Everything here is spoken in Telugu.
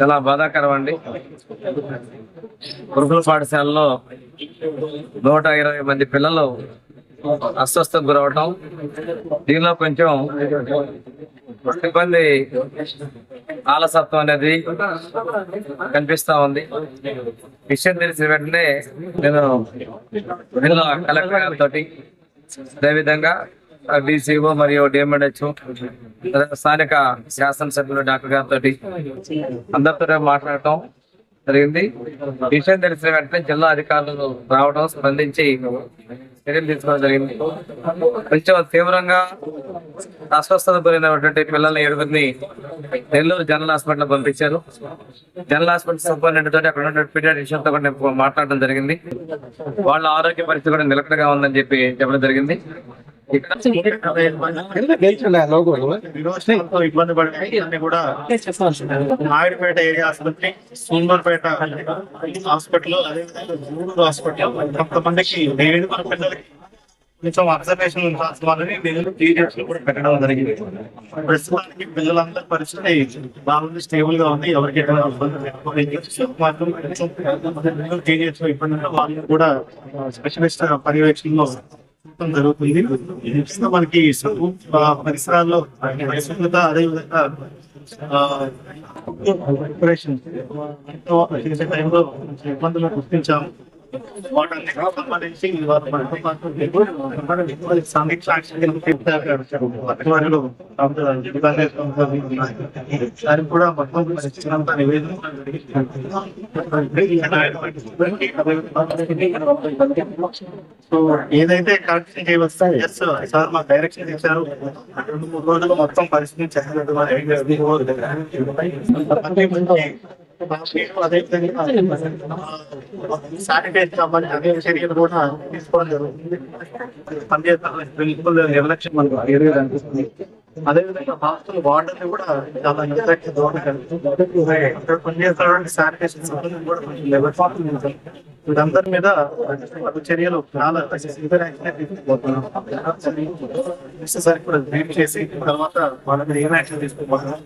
చాలా బాధాకరం అండి. గురుకుల పాఠశాలలో నూట ఇరవై మంది పిల్లలు అస్వస్థకు గురవటం దీనిలో కొంచెం సిబ్బంది ఆలసత్వం అనేది కనిపిస్తా ఉంది. విషయం తెలిసిన వెంటనే నేను జిల్లా కలెక్టర్ గారితో అదేవిధంగా డిసిఓ మరియు డిఎంఎడ్హెచ్ స్థానిక శాసనసభ్యులు డాక్టర్ గారితో అందరితో మాట్లాడటం జరిగింది. విషయం తెలిసిన వెంటనే జిల్లా అధికారులు రావడం స్పందించి చర్యలు తీసుకోవడం జరిగింది. కొంచెం తీవ్రంగా అస్వస్థత గురైనటువంటి పిల్లల్ని ఏడుగురిని నెల్లూరు జనరల్ హాస్పిటల్ పంపించారు. జనరల్ హాస్పిటల్ సూపరింటెండెంట్ తోటి అక్కడ ఉన్న పీడియాట్రిషియన్తో కూడా మాట్లాడడం జరిగింది. వాళ్ళ ఆరోగ్య పరిస్థితి కూడా నిలకడగా ఉందని చెప్పి చెప్పడం జరిగింది. ఇబ్బంది పడే కూడా నాయుడుపేట ఏరియా ఆసుపత్రి సూందూరుపేట హాస్పిటల్ అదేవిధంగా హాస్పిటల్. కొంతమందికి నేను మన పిల్లలకి కొంచెం అబ్జర్వేషన్ ఉంచాల్సిన నేను టీచర్స్ కూడా పెట్టడం జరిగింది. ప్రస్తుతానికి పిల్లలందరి పరిస్థితి బాగుంది స్టేబుల్గా ఉంది. ఎవరికి ఎటువంటి ఇబ్బంది మాత్రం టీచర్స్ ఇబ్బంది వాళ్ళు కూడా స్పెషలిస్ట్ పర్యవేక్షణలో చూడటం జరుగుతుంది. మనకి పరిసరాల్లో పరిశుభ్రత అదేవిధంగా చేసే టైంలో కొంచెం ఇబ్బందులు గుర్తించాము. సంబంధించి దానికి కూడా మొత్తం సో ఏదైతే కరెక్షన్ చేయవస్తే ఎస్ సార్ మాకు డైరెక్షన్ ఇచ్చారు. రెండు మూడు రోజులు మొత్తం పరిస్థితి చెప్పలేదు. శానిటైజ్ అదే చర్యలు కూడా తీసుకోవడం జరుగుతుంది పనిచేస్తారు ప్రిన్సిపల్ నిర్లక్ష్యం మనకు క్లియర్గా కనిపిస్తుంది అదేవిధంగా హాస్టల్ వార్డర్ని కూడా చాలా ఇంటరాక్షన్ దూరం కనిపిస్తుంది అక్కడ పనిచేస్తున్నటువంటి శానిటేషన్ సిబ్బంది కూడా కొంచెం లెవెల్ మీద చర్యలు చాలా సివియర్ యాక్షన్ కూడా చేసి తర్వాత వాళ్ళ మీద ఏం యాక్షన్ తీసుకోబోతున్నాం